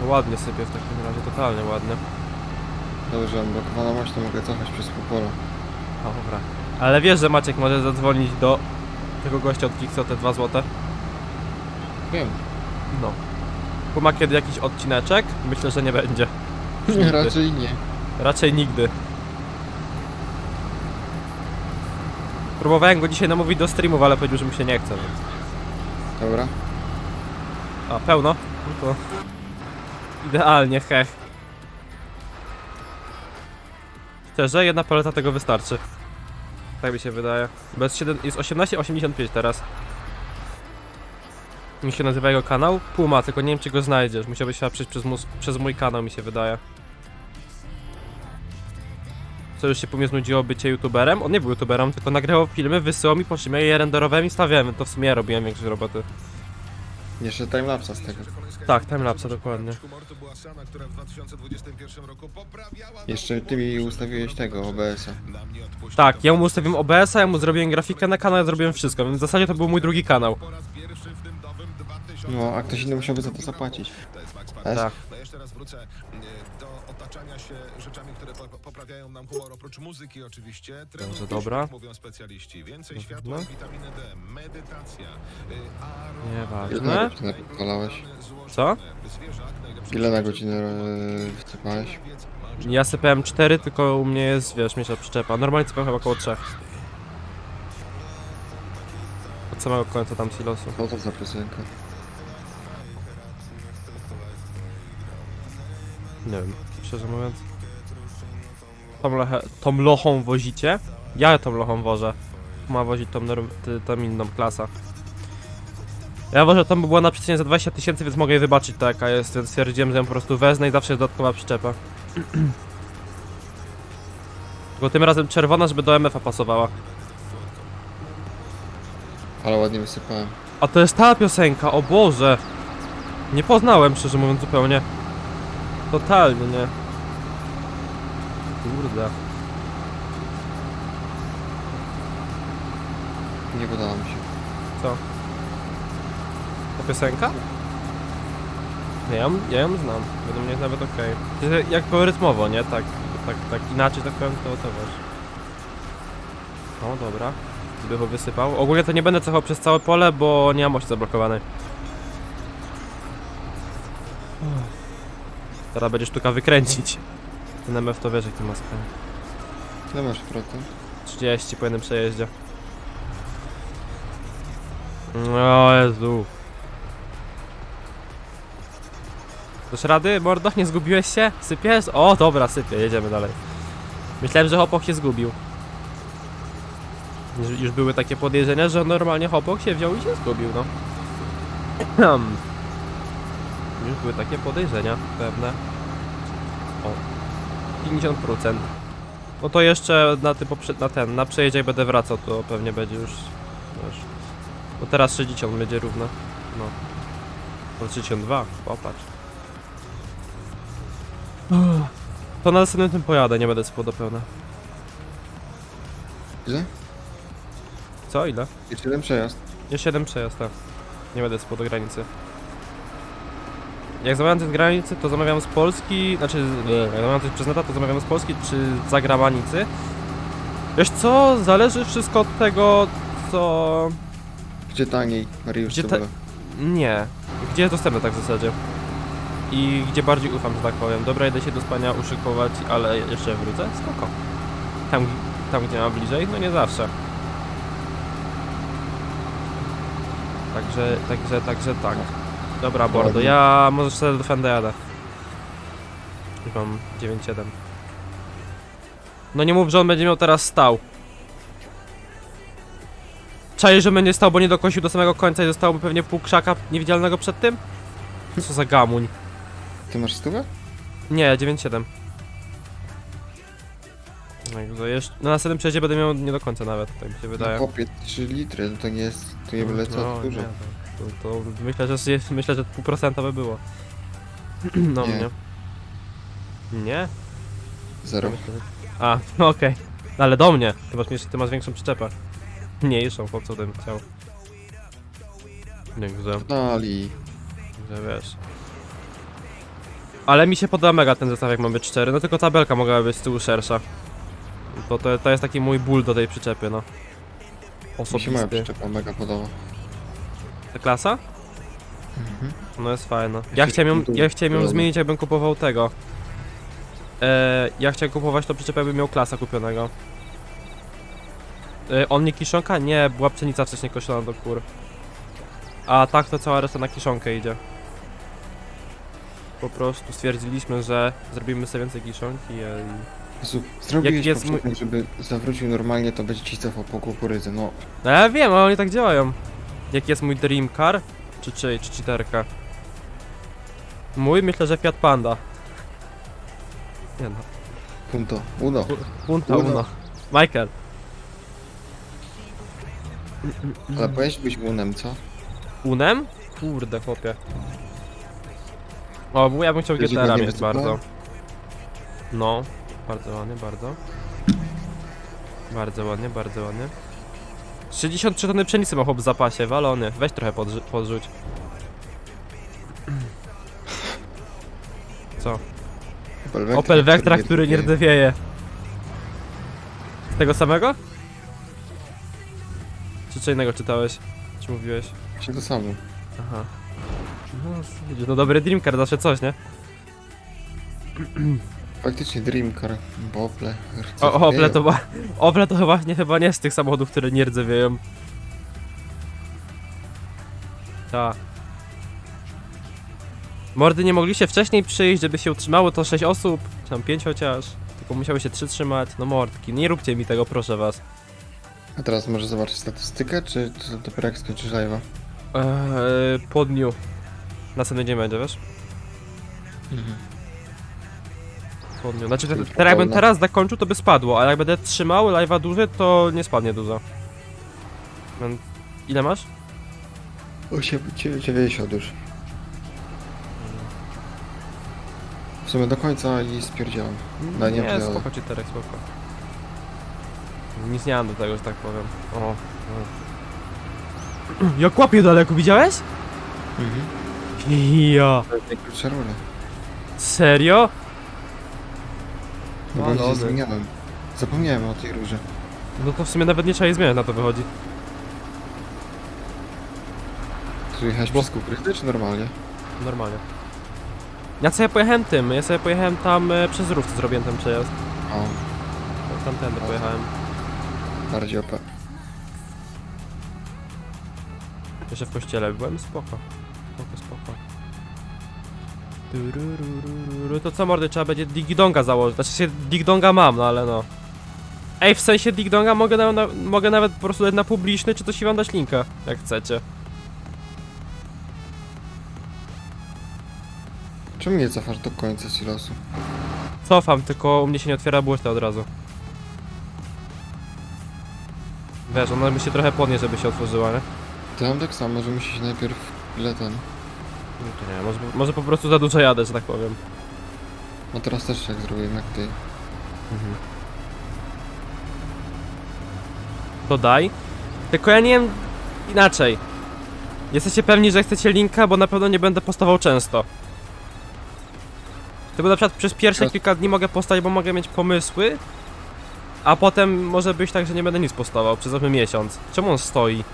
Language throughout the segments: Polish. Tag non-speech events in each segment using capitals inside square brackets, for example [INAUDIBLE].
No ładnie sypie w takim razie, totalnie ładnie. Dobrze, mam blokowaną mość, to mogę cofać przez pół pola. Dobra. Ale wiesz, że Maciek może zadzwonić do tego gościa od Kiksa o te 2 złote? Wiem. No. Bo ma kiedy jakiś odcineczek? Myślę, że nie będzie. [LAUGHS] Nigdy. Raczej nie. Raczej nigdy. Próbowałem go dzisiaj namówić do streamów, ale powiedział, że mu się nie chce, więc... Dobra. A, pełno? No to... Idealnie, hech. Szczerze, jedna paleta tego wystarczy. Tak mi się wydaje. Bez 7... Jest 18,85 teraz. Mi się nazywa jego kanał? Puma, tylko nie wiem czy go znajdziesz. Musiałbyś chyba przyjść przez, przez mój kanał, mi się wydaje. Co już się po mnie znudziło bycie youtuberem? On nie był youtuberem, tylko nagrywał filmy, wysyłał mi, po czym je renderowałem i stawiałem. To w sumie ja robiłem większość roboty. Jeszcze timelapsa z tego. Tak, timelapse, dokładnie. Jeszcze ty mi ustawiłeś tego OBS-a. Tak, ja mu ustawiłem OBS-a, ja mu zrobiłem grafikę na kanał, ja zrobiłem wszystko, więc w zasadzie to był mój drugi kanał. No, a ktoś inny musiałby za to zapłacić. Tak. No jeszcze raz wrócę e, do otaczania się rzeczami, które po- poprawiają nam humor, oprócz muzyki oczywiście. Trening Dobrze, dobra. jak mówią specjaliści. Więcej światła, witaminy D, medytacja, y, Nieważne. Ile na godzinę? Co? Ile na godzinę e, wsypałeś? Ja sypałem 4, tylko u mnie jest, wiesz, mniejsza przyczepa. Normalnie sypałem chyba około 3. Od samego końca tam silosu. Co to za piosenka? Nie wiem, szczerze mówiąc. Tą, lechę, tą lochą wozicie? Ja tą lochą wożę. Ma wozić tą, tą inną klasę. Ja wożę tą, bo była na przecenie za 20 tysięcy, więc mogę jej wybaczyć ta jaka jest, więc stwierdziłem, że ją po prostu wezmę i zawsze jest dodatkowa przyczepa. [CLEARS THROAT] Tylko tym razem czerwona, żeby do MF-a pasowała. Ale ładnie wysypałem. A to jest ta piosenka, o Boże! Nie poznałem, szczerze mówiąc, zupełnie. Totalnie nie. Kurde. Nie podoba mi się. Co? Ta piosenka? Nie, ja, ją- ja ją znam. Według mnie jest nawet okej. Okay. Jakby rytmowo, nie? Tak, tak, tak inaczej tak powiem, to to wiesz. O, dobra. Zbychu wysypał. Ogólnie to nie będę cechał przez całe pole, bo nie mam mości zablokowanej. Teraz będzie sztuka wykręcić. Ten MF to wiesz, jak to ma skręt. Ile masz procent? 30 po jednym przejeździe. O Jezu. Dasz rady, mordo? Nie zgubiłeś się? Sypiesz? O, dobra, sypię, jedziemy dalej. Myślałem, że Hopok się zgubił. Już, już były takie podejrzenia, że normalnie Hopok się wziął i się zgubił, no. [CLEARS THROAT] Już były takie podejrzenia pewne. O. 50%. No to jeszcze na, poprze- na ten, na przejeździe jak będę wracał, to pewnie będzie już, wiesz, bo teraz 60 będzie równo, no. To 62, popatrz. To na następnym tym pojadę, nie będę pełna. Ile? Co, ile? Jeszcze jeden przejazd. Jeszcze jeden przejazd, tak. Nie będę spał do granicy. Jak zamawiam coś z granicy, to zamawiam z Polski, znaczy, nie, jak zamawiam coś przez neta, to zamawiam z Polski czy z zagranicy. Wiesz co, zależy wszystko od tego, co... Gdzie taniej, Mariusz Gdzie? Nie. Gdzie jest dostępne tak w zasadzie. I gdzie bardziej ufam, że tak powiem. Dobra, idę się do spania uszykować, ale jeszcze wrócę? Spoko. Tam, tam gdzie mam bliżej? No nie zawsze. Także, także, także tak. Dobra, Bordo, ja może sobie do Fenda jadę. Już mam 9-7. No nie mów, że on będzie miał teraz stał. Czaję, że będzie stał, bo nie dokosił do samego końca i zostałoby pewnie pół krzaka niewidzialnego przed tym? Co za gamuń. Ty masz stówę? Nie, 9-7. Także jeszcze, na następnym przejeździe będę miał nie do końca nawet, tak mi się wydaje. No, Chłopie, 3 litry, no to nie jest, to nie byle co, to dużo. nie, to, to myślę, że jest, myślę, że pół procenta by było. [CLEARS THROAT] No Nie. mnie. Nie? Zero. Myślę, że- A, no okej. Ale do mnie. Ty masz, mniejszy- ty masz większą przyczepę. Mniejszą, chłopcu bym chciał. Nie, że, Dali. że wiesz. Ale mi się podoba mega ten zestaw, jak ma być 4, no tylko tabelka mogłaby być z tyłu szersza. To, to, to jest taki mój ból do tej przyczepy, no. Mi się moja Osobisty. przyczepa mega podoba. Ta klasa? Mhm. No jest fajna. Ja chciałem ją, ja chciałem ją zmienić, jakbym kupował tego. E, ja chciałem kupować to przyczepę, jakbym miał klasa kupionego. E, on nie kiszonka? Nie, była pszenica wcześniej koszona do kur. A tak to cała reszta na kiszonkę idzie. Po prostu stwierdziliśmy, że zrobimy sobie więcej kiszonki i... Jezu, zrobiłeś jest poprzednio, żeby zawrócił normalnie, to będzie ci cofał po kukurydzy, no. No ja wiem, ale oni tak działają. Jaki jest mój dream car? Czy czyj? Czy cheaterka? Mój myślę, że Fiat Panda. Nie no. Punto. Uno. Punta Uno. uno. Michael. Ale powinieneś być unem, co? Unem? Kurde, chłopie. O, bo ja bym chciał Będzie GTR ładnie mieć bardzo. No, bardzo ładnie, bardzo. Bardzo ładnie, bardzo ładnie. 63 tony pszenicy ma chłop w zapasie, walony. Weź trochę podrzu- podrzuć. [CLEARS THROAT] Co? Opel Vectra, który nie rdzewieje. Z tego samego? Czy co innego czytałeś? Czy mówiłeś? Się to samo. Aha. No, no dobry Dreamcar, zawsze coś, nie? [CLEARS THROAT] Faktycznie Dream Car, bo Ople. O, Opel to, ba- Opel to chyba nie, chyba nie z tych samochodów, które nie rdzewieją. Tak. Mordy nie mogliście wcześniej przyjść, żeby się utrzymało to 6 osób, czy tam 5 chociaż. Tylko musiały się 3 trzymać. No mordki, nie róbcie mi tego, proszę was. A teraz może zobaczyć statystykę, czy to dopiero jak skończysz live'a? Eee, po dniu. Następny dzień będzie, wiesz? Po Znaczy, te- teraz jakbym pełno. teraz zakończył, to by spadło, ale jak będę trzymał live'a dłużej, to nie spadnie dużo. Ile masz? 8, 90 już. W sumie do końca i spierdziałem. No nie, nie spoko ci Terek, spoko. Nic nie mam do tego, że tak powiem. O. o. [CLEARS THROAT] Jak łapie daleko, widziałeś? Mhm. Ja. To jest najkrótsza rura. Serio? No zmieniałem. Zapomniałem o tej rurze. No to w sumie nawet nie trzeba jej zmieniać, na to wychodzi. Tu jechałeś Bo- przez kukurydzę, czy normalnie? Normalnie. Ja sobie pojechałem tym, ja sobie pojechałem tam e, przez rów, co zrobiłem ten przejazd. O, Tamtędy pojechałem. bardziej OP. Jeszcze w kościele byłem, spoko. Spoko, spoko. Tururururu. To co mordy, trzeba będzie digdonga założyć. Znaczy się digdonga mam, no ale no. Ej, w sensie digdonga mogę, na, na, mogę nawet po prostu dać na publiczny, czy coś i wam dać linka, jak chcecie. Czemu nie cofasz do końca silosu? Cofam, tylko u mnie się nie otwiera burta od razu. Wiesz, ona musi się trochę podnieść, żeby się otworzyła, nie? To mam tak samo, że musi się najpierw ile ten... No to nie, może, może po prostu za dużo jadę, że tak powiem. No teraz też jak zrobiłem jak ty. To daj. Tylko ja nie wiem inaczej. Jesteście pewni, że chcecie linka, bo na pewno nie będę postawał często. Tylko na przykład przez pierwsze kilka dni mogę postać, bo mogę mieć pomysły, a potem może być tak, że nie będę nic postawał przez załóżmy miesiąc. Czemu on stoi?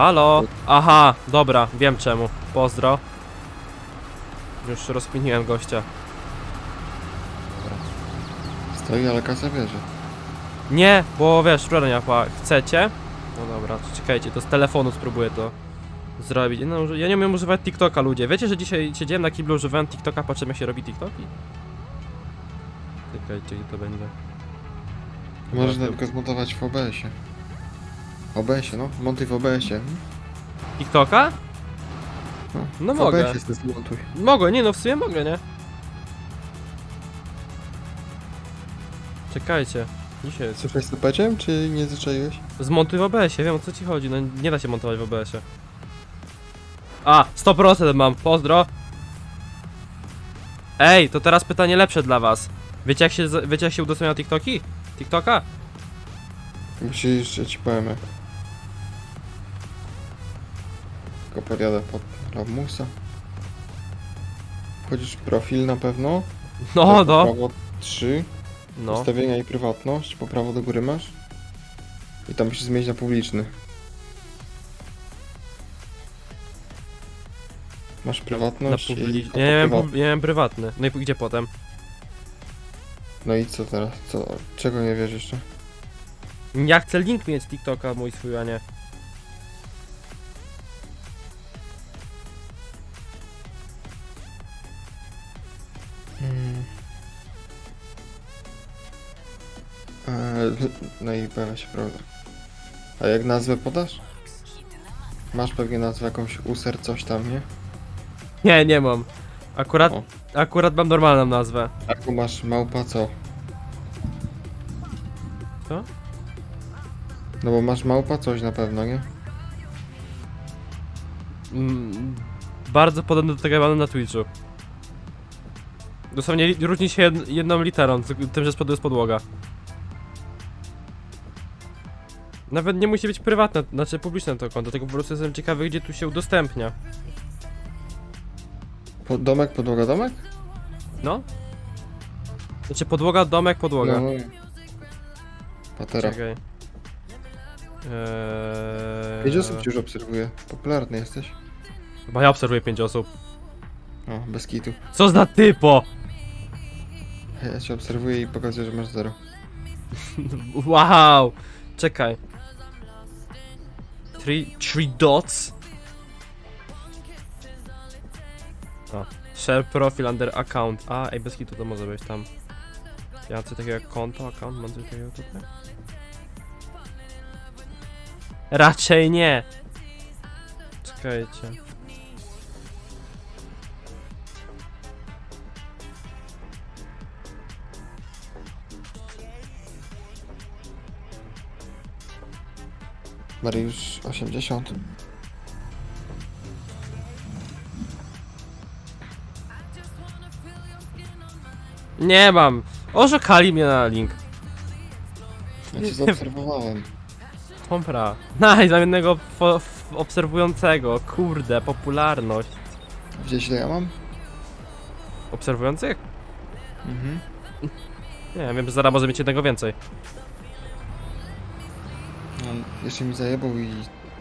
Halo? Aha, dobra, wiem czemu. Pozdro. Już rozkminiłem gościa. Stoi, ale kasa bierze. Nie, bo wiesz, nie łapała. Chcecie? No dobra, czekajcie, to z telefonu spróbuję to zrobić. No, ja nie umiem używać TikToka, ludzie. Wiecie, że dzisiaj siedziałem na kiblu, używałem TikToka, patrzę jak się robi TikToki? Czekajcie, gdzie to będzie. Możesz Dobra, na przykład zmontować w OBS-ie. OBS-ie, no. Montuj w OBS-ie. TikToka? No, No w mogę. OBS-ie sobie zmontuj. Mogę, nie no, w sumie mogę, nie? Czekajcie. Dzisiaj jest. Słyszałeś co powiedziałem, czy nie zaczęłeś? Zmontuj w OBS-ie, wiem o co ci chodzi, no nie da się montować w OBS-ie. A, 100% mam, pozdro. Ej, to teraz pytanie lepsze dla was. Wiecie jak się, wiecie jak się udostępnia TikToki? TikToka? Musisz, że ci powiem jak. Tylko podjadę pod Lamusa. Wchodzisz w profil na pewno. No, tak, no, prawo 3, no. ustawienia i prywatność, po prawo do góry masz. I tam musisz zmienić na publiczny. Masz Na prywatność publi... Ja nie miałem, nie miałem prywatny. No i gdzie potem? No i co teraz? Co? Czego nie wiesz jeszcze? Ja chcę link mieć z TikToka mój swój, a nie. No i pojawia się prawda. A jak nazwę podasz? Masz pewnie nazwę jakąś user coś tam, nie? Nie, nie mam. Akurat, O. akurat mam normalną nazwę. Taką masz małpa co? Co? No bo masz małpa coś na pewno, nie? Mm, bardzo podobny do tego jak mam na Twitchu. Dosłownie li- różni się jed jedną literą, tym, że z przodu jest podłoga. Nawet nie musi być prywatne, znaczy publiczne to konto, tylko po prostu jestem ciekawy, gdzie tu się udostępnia. Po, domek, podłoga, domek? No? Znaczy podłoga, domek, podłoga. No, no. Patera. Czekaj. Eee... Pięć osób cię już obserwuje. Popularny jesteś. Chyba ja obserwuję 5 osób. O, bez kitu. Co za typo! Ja cię obserwuję i pokazuję, że masz zero. [LAUGHS] Wow! Czekaj. Three, three dots? O. Share profile under account. A, ej, bez kitu to może być tam. Ja coś takiego jak konto, account, mam coś takiego tutaj? Raczej nie! Czekajcie. Mariusz 80. Nie mam! Oszukali mnie na link. Ja cię zaobserwowałem. Dobra. Nice, mam jednego obserwującego. Kurde, popularność. Widziałeś ile ja mam? Obserwujących? Mhm. Nie, wiem, że zaraz może mieć jednego więcej. Jeszcze mi zajebał i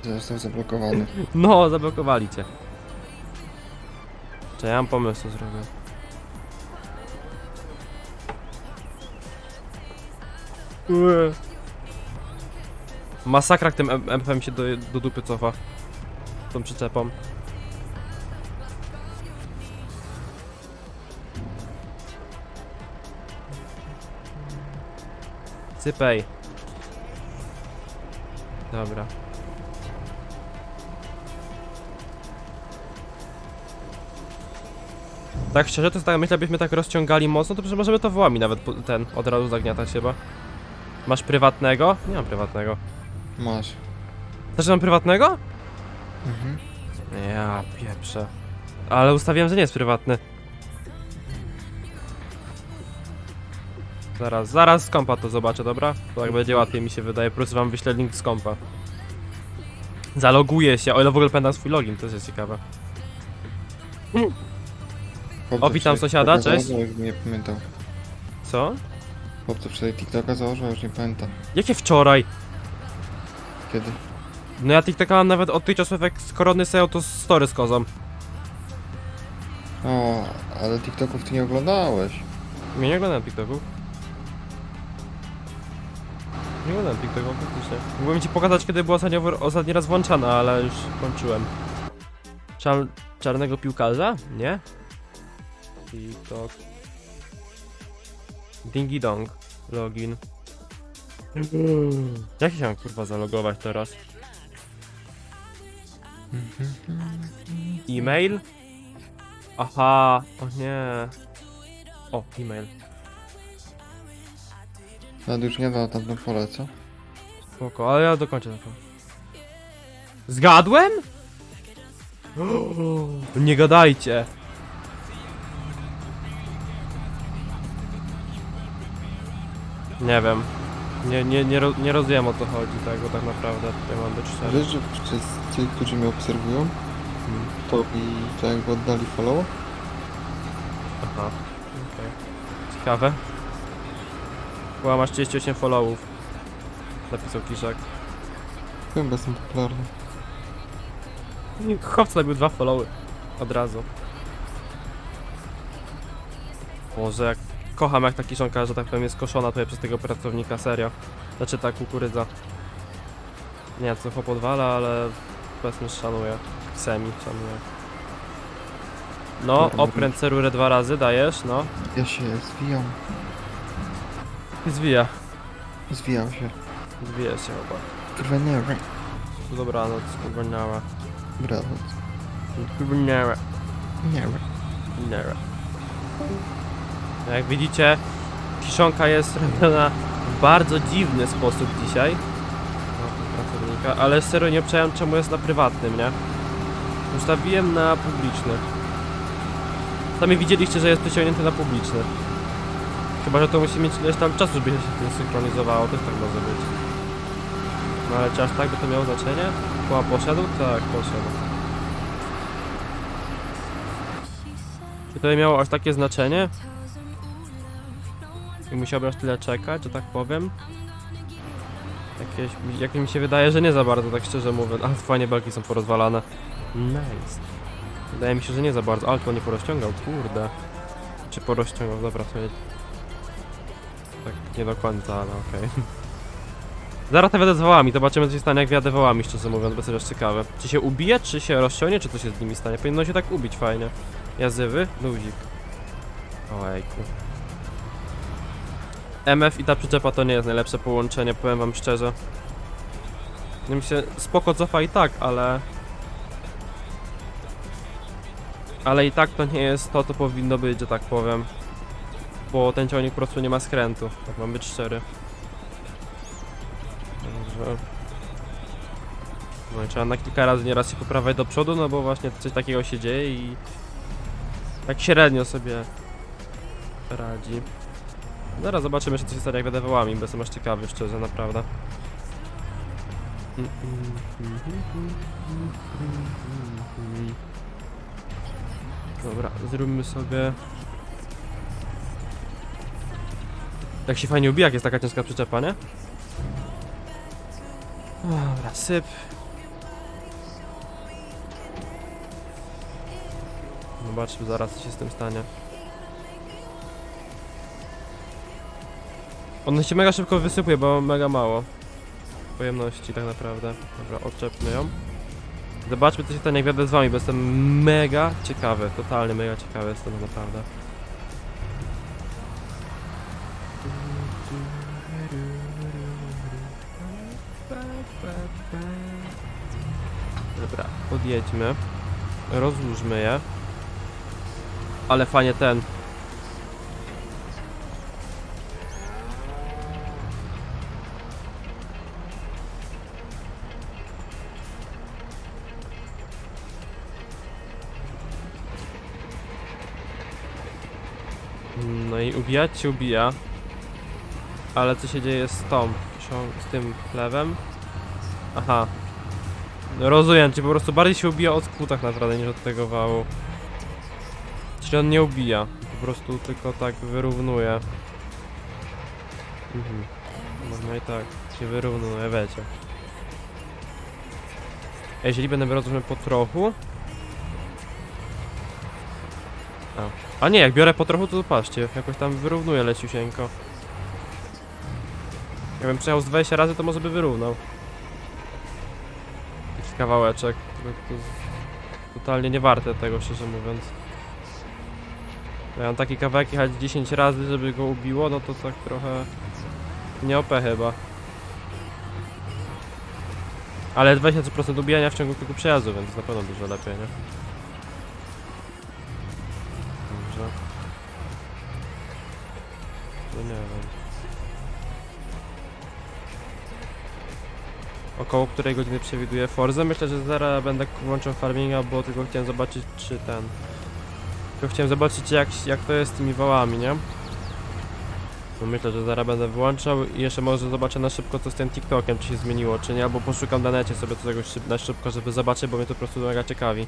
został zablokowany. [LAUGHS] No, zablokowali cię. Czy ja mam pomysł, co zrobię. Ue. Masakra, jak tym M- MP mi się do, do dupy cofa. Tą przyczepą. Sypej. Dobra. Tak szczerze, to jest tak, myślę, byśmy tak rozciągali mocno, to możemy to wołami nawet ten od razu zagniatać chyba. Masz prywatnego? Nie mam prywatnego. Masz. Też mam prywatnego? Mhm. Ja pieprzę. Ale ustawiłem, że nie jest prywatny. Zaraz, zaraz z kompa to zobaczę, dobra? To tak będzie łatwiej mi się wydaje, po prostu wam wyślę link z kompa. Zaloguję się, o ile w ogóle pamiętam swój login, to jest ciekawe. O, witam sąsiada, cześć. nie pamiętał. Co? Chłopco wczoraj TikToka założył, a już nie pamięta. Jakie wczoraj? Kiedy? No ja TikToka mam nawet od tych czasów jak z korony sobie to story z kozą. O, ale TikToków ty nie oglądałeś. Nie, nie oglądam TikToków. Nie oglądam TikToków, faktycznie. Mógłbym ci pokazać, kiedy była ostatnio, ostatni raz włączana, ale już kończyłem. Czar czarnego piłkarza? Nie? TikTok. Dingy dong. Login. Jak się mam kurwa zalogować teraz? E-mail? Aha, o nie. O, e-mail. Nawet już nie da tam na pole, co? Spoko, ale ja dokończę to. Zgadłem? [GASPS] Nie gadajcie. Nie wiem. Nie, nie, nie, ro, nie rozumiem o co chodzi tego tak naprawdę, tutaj mam być szczery. Wiesz, że wszyscy, którzy mnie obserwują, Hmm. to i to jakby oddali follow? Aha, okej. Ciekawe. Była masz 38 followów. Napisał Kiszak. Chyba jestem popularny. Chłopca zrobił dwa followy. Od razu. Może jak... Kocham jak ta kiszonka, że tak powiem jest koszona tutaj przez tego pracownika, serio. Znaczy ta kukurydza. Nie wiem co chłop odwala, ale powiedzmy szanuję. Semi szanuję. No, Dobra, okręt cerurę dwa razy dajesz, no. Ja się zwijam. Zwija. Zwijam się. Zwija się chyba. Kurwa Dobranoc, kurwa Brawo. Kurwa nara. Nie Nara. Jak widzicie, kiszonka jest robiona w bardzo dziwny sposób dzisiaj. No, pracownika, ale serio nie obczałem czemu jest na prywatnym, nie? Ustawiłem na publiczny. Sami widzieliście, że jest przeciągnięty na publiczny. Chyba, że to musi mieć ileś tam czasu, żeby się tym synchronizowało, też tak może być. No ale czy aż tak by to miało znaczenie? Chyba poszedł? Tak, poszedł. Czy to miało aż takie znaczenie? I musiałbym aż tyle czekać, że tak powiem? Jakieś, jak mi się wydaje, że nie za bardzo, tak szczerze mówiąc. A, fajnie belki są porozwalane. Nice. Wydaje mi się, że nie za bardzo. Ale nie porozciągał, kurde. Czy porozciągał? Dobra, to nie do końca, ale okej. [LAUGHS] Zaraz te wiadę z wołami, zobaczymy co się stanie jak wiadę wołami, szczerze mówiąc, bo to jest ciekawe. Czy się ubije, czy się rozciągnie, czy co się z nimi stanie? Powinno się tak ubić fajnie. Jazywy? Luzik. Ojejku. MF i ta przyczepa to nie jest najlepsze połączenie, powiem wam szczerze. No mi się spoko cofa i tak, ale... Ale i tak to nie jest to, co powinno być, że tak powiem. Bo ten ciągnik po prostu nie ma skrętu, tak mam być szczery. Także... No i trzeba na kilka razy nieraz się poprawiać do przodu, no bo właśnie coś takiego się dzieje i... Tak średnio sobie radzi. Zaraz zobaczymy, czy coś się stanie jak będę wołami, bo jestem aż ciekawy, szczerze, naprawdę. Dobra, zróbmy sobie... Tak się fajnie ubija, jak jest taka ciężka przyczepa, nie? Dobra, syp. Zobaczmy zaraz, co się z tym stanie. On się mega szybko wysypuje, bo mega mało pojemności tak naprawdę. Dobra, odczepmy ją. Zobaczmy co się stanie jak wiadę z wami, bo jestem mega ciekawy, totalnie mega ciekawy jestem naprawdę. Dobra, podjedźmy. Rozłóżmy je. Ale fajnie ten. No i ubijać się ubija. Ale co się dzieje z tą, z tym chlewem? Aha. No Rozumiem, czy po prostu bardziej się ubija od kłu tak naprawdę niż od tego wału. Czyli on nie ubija, po prostu tylko tak wyrównuje. Mhm. Można i tak się wyrównuje, wiecie. A jeżeli będę rozumiem po trochu... A. A nie, jak biorę po trochu, to patrzcie, jakoś tam wyrównuje leciusieńko. Jakbym przejechał z 20 razy, to może by wyrównał. Kawałeczek. To, to z- totalnie nie warte tego, szczerze mówiąc. Mam taki kawałek jechać 10 razy, żeby go ubiło, no to tak trochę... Nie OP chyba. Ale 23% ubijania w ciągu kilku przejazdów, więc na pewno dużo lepiej, nie? Około której godziny przewiduje Forza? Myślę, że zaraz będę włączał farminga, bo tylko chciałem zobaczyć czy ten... Tylko chciałem zobaczyć jak, jak to jest z tymi wałami, nie? No myślę, że zaraz będę włączał i jeszcze może zobaczę na szybko co z tym TikTokiem, czy się zmieniło, czy nie, albo poszukam na necie sobie czegoś na szybko, żeby zobaczyć, bo mnie to po prostu mega ciekawi.